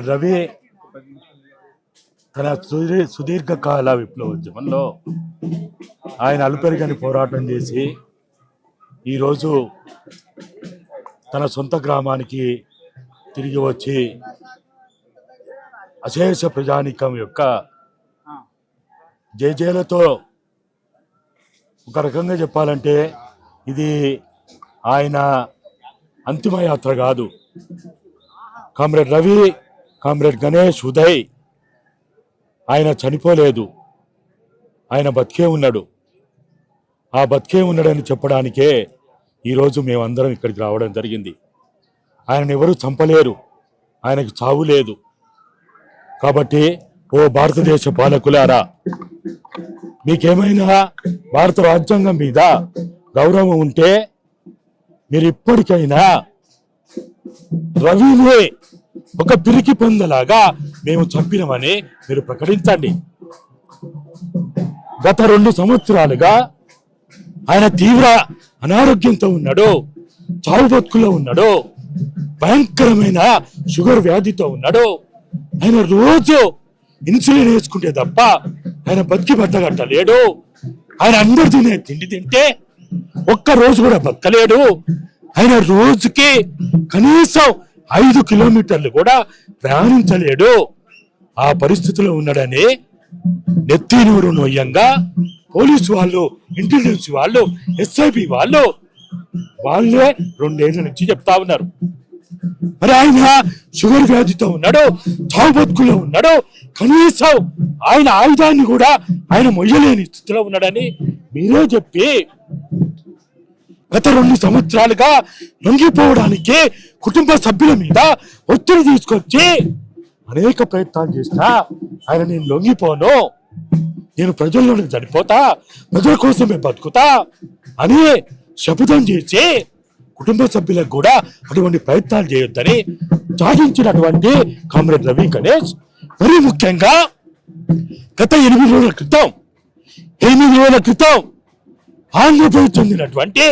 రవి తన సుదీ సుదీర్ఘకాల విప్లవోద్యమంలో ఆయన అలుపెరగని పోరాటం చేసి ఈరోజు తన సొంత గ్రామానికి తిరిగి వచ్చి అశేష ప్రజానికం యొక్క జయజయలతో ఒక రకంగా చెప్పాలంటే ఇది ఆయన అంతిమ యాత్ర కాదు. Comrade Ravi comrade Ganesh Uday. ఆయన చనిపోలేదు. ఆయన బతికే ఉన్నాడు. ఆ బతికే ఉన్నాడని చెప్పడానికే ఈరోజు మేమందరం ఇక్కడికి రావడం జరిగింది. ఆయన ఎవరు చంపలేరు. ఆయనకు చావు లేదు. కాబట్టి ఓ భారతదేశ పాలకులారా మీకేమైనా భారత రాజ్యాంగం మీద గౌరవం ఉంటే మీరు ఇప్పటికైనా రవిని ఒక పిరికి పందలాగా మేము చంపినమని మీరు ప్రకటించండి. గత రెండు సంవత్సరాలుగా ఆయన తీవ్ర అనారోగ్యంతో ఉన్నాడు చావు బతుకులో ఉన్నాడు భయంకరమైన షుగర్ వ్యాధితో ఉన్నాడు. ఆయన రోజు ఇన్సులిన్ వేసుకుంటే తప్ప ఆయన బతికి బట్టగట్టలేడు ఆయన అందరు తినే తిండి తింటే ఒక్క రోజు కూడా బతకలేడు. ఆయన రోజుకి కనీసం ఐదు కిలోమీటర్లు కూడా ప్రయాణించలేడు. ఆ పరిస్థితిలో ఉన్నాడని నెత్తి నూరు నొయ్యంగా పోలీసు వాళ్ళు ఇంటెలిజెన్స్ వాళ్ళు ఎస్ఐబి వాళ్ళు వాళ్ళే రెండేళ్ళ నుంచి చెప్తా ఉన్నారు. మరి ఆయన షుగర్ వ్యాధితో ఉన్నాడు చావుబతుకులో ఉన్నాడు కనీసం ఆయన ఆయుధాన్ని కూడా ఆయన మొయ్యలేని స్థితిలో ఉన్నాడని మీరే చెప్పి గత రెండు సంవత్సరాలుగా లొంగిపోవడానికి కుటుంబ సభ్యుల మీద ఒత్తిడి తీసుకొచ్చి అనేక ప్రయత్నాలు చేసినా ఆయన నేను లొంగిపోను. నేను ప్రజల్లోనే చనిపోతా. ప్రజల కోసమే బతుకుతా అని శపథం చేసి కుటుంబ సభ్యులకు కూడా అటువంటి ప్రయత్నాలు చేయొద్దని సాధించినటువంటి కామ్రేడ్ రవి గణేష్. మరీ ముఖ్యంగా గత ఎనిమిది రోజుల క్రితం ఎనిమిది రోజుల క్రితం ఆంధ్రప్రదేశ్ చెందినటువంటి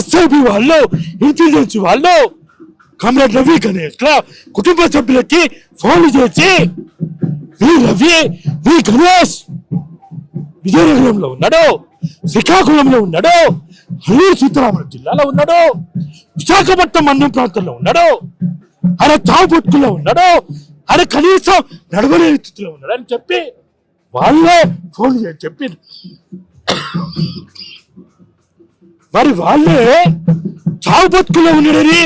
ఎస్ఐబి వాళ్ళు ఇంటెలిజెన్స్ వాళ్ళు కామ్రేడ్ రవి గణేష్ ల కుటుంబ సభ్యులకి ఫోన్ చేసి వి రవి వి గణేష్ విజయనగరంలో ఉన్నాడు శ్రీకాకుళంలో ఉన్నాడు అల్లూరు సీతారామరాజు జిల్లాలో ఉన్నాడు విశాఖపట్నం అన్ని ప్రాంతంలో ఉన్నాడు అరే చావు ఉన్నాడు అరే కనీసం నడవలేని స్థితిలో ఉన్నాడు అని చెప్పి వాళ్ళే ఫోన్ చేసి చెప్పి మరి వాళ్ళే చావు బతుకులో ఉన్నాడని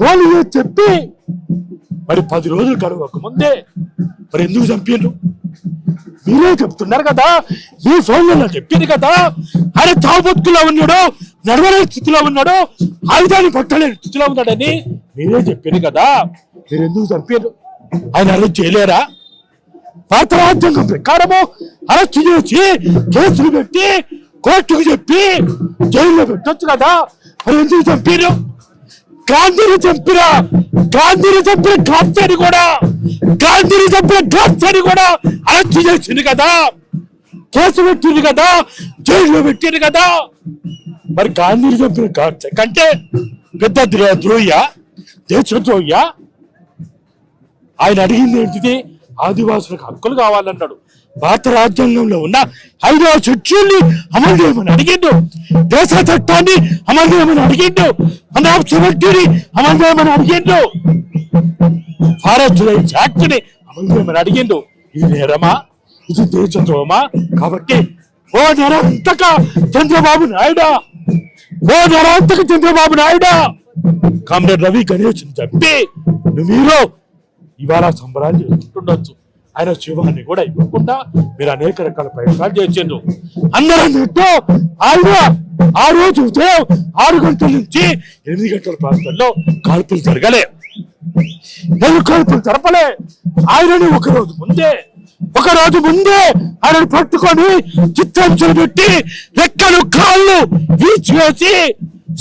పోలియో చెప్పి మరి పది రోజులు గడవక ముందే మరి ఎందుకు చంపారు మీరే చెప్తున్నారు కదా మీ ఫోన్లలో చెప్పింది కదా ఆయన చావు ఉన్నాడు నడవలేని స్థితిలో ఉన్నాడు ఆయుధాన్ని పట్టలేని స్థితిలో ఉన్నాడని మీరే చెప్పింది కదా మీరు ఎందుకు చంపారు ఆయన అరెస్ట్ చేయలేరా? భారత రాజ్యాంగం ప్రకారము అరెస్ట్ చేసి కేసులు పెట్టి కోర్టుకు చెప్పి జైల్లో పెట్టొచ్చు కదా మరి ఎందుకు చంపారు గాంధీని చంపిన గాంధీని చంపిన గాంధీని కూడా. గాంధీని చంపిన గాంధీని కూడా అరెస్ట్ చేసింది కదా. కేసు పెట్టింది కదా. జైల్లో పెట్టింది కదా. మరి గాంధీని చంపిన గాంధీ కంటే పెద్ద ద్రో- ద్రోహ్య? దేశ ద్రోహ్య ఆయన అడిగింది ఏంటిది? ఆదివాసులకు హక్కులు కావాలన్నాడు. భారత రాజ్యాంగంలో ఉన్న ఐదవ షెడ్యూల్ని అమలు చేయమని అడిగిండు. దేశ చట్టాన్ని అమలు చేయమని అడిగిండు. అనాప్ సెవెంటీని అమలు చేయమని అడిగిండు. ఫారెస్ట్ రైట్స్ యాక్ట్ అమలు చేయమని అడిగిండు. ఇది నేరమా? ఇది దేశద్రోహమా? కాబట్టి ఓ నిరంతక చంద్రబాబు నాయుడా! ఓ నిరంతక చంద్రబాబు నాయుడా! కామ్రేడ్ రవి గణేష్ చెప్పి నువ్వు మీరు ఇవాళ సంబరాలు చేసుకుంటుండొచ్చు ఆయన శివాన్ని కూడా ఇవ్వకుండా మీరు అనేక రకాల ప్రయత్నాలు చేసిండ్రు. అందరం నెట్టు ఆయన ఆ రోజు ఉదయం ఆరు గంటల నుంచి ఎనిమిది గంటల ప్రాంతంలో కాల్పులు జరగలే. నేను కాల్పులు జరపలే? ఆయనని ఒక రోజు ముందే ఒక రోజు ముందే ఆయనను పట్టుకొని చిత్రం పెట్టి రెక్కలు కాళ్ళు వీచివేసి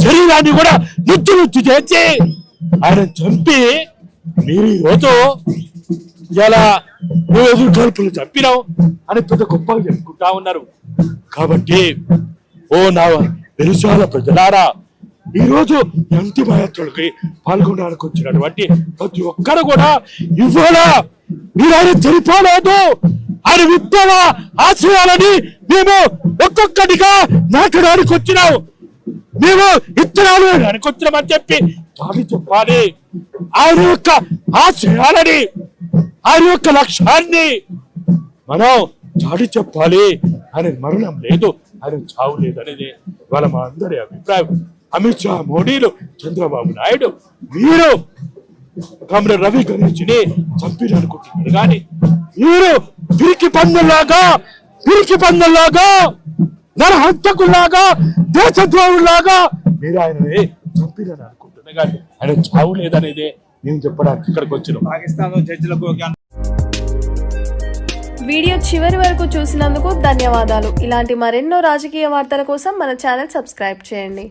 శరీరాన్ని కూడా నుచ్చు నుచ్చు చేసి ఆయన చంపి మీరు ఈ ఇలా నువ్వు ఎదురు చంపినావు అని పెద్ద గొప్పగా చెప్పుకుంటా ఉన్నారు. కాబట్టి ఓ నా వెలుసాల ప్రజలారా ఈరోజు రోజు ఈ అంతిమయాత్రలకి పాల్గొనడానికి వచ్చినటువంటి ప్రతి ఒక్కరు కూడా ఇవాళ మీరు ఆయన చనిపోలేదు ఆయన విప్లవ ఆశయాలని మేము ఒక్కొక్కటిగా నాటడానికి వచ్చినావు మేము ఇత్తనాలు వేయడానికి వచ్చినామని చెప్పి చాటి చెప్పాలి ఆయన యొక్క ఆశయాలని ఆయన యొక్క లక్ష్యాన్ని మనం చాటి చెప్పాలి. ఆయన మరణం లేదు ఆయన చావు లేదు అనేది వాళ్ళ మా అందరి అభిప్రాయం. అమిత్ షా మోడీలు చంద్రబాబు నాయుడు మీరు కమర రవి గణేష్ని చంపిన అనుకుంటున్నారు కానీ మీరు పిరికి పందుల్లాగా పిరికి పందుల్లాగా నరహంతకులాగా దేశద్రోహులాగా మీరు ఆయనని చంపినని కానీ ఆయన చావు లేదనేదే నేను చెప్పడానికి ఇక్కడికి వచ్చినాం. పాకిస్తాన్లో జడ్జిలకు వీడియో చివరి వరకు చూసినందుకు ధన్యవాదాలు. ఇలాంటి మరెన్నో రాజకీయ వార్తల కోసం మన ఛానల్ సబ్స్క్రైబ్ చేయండి.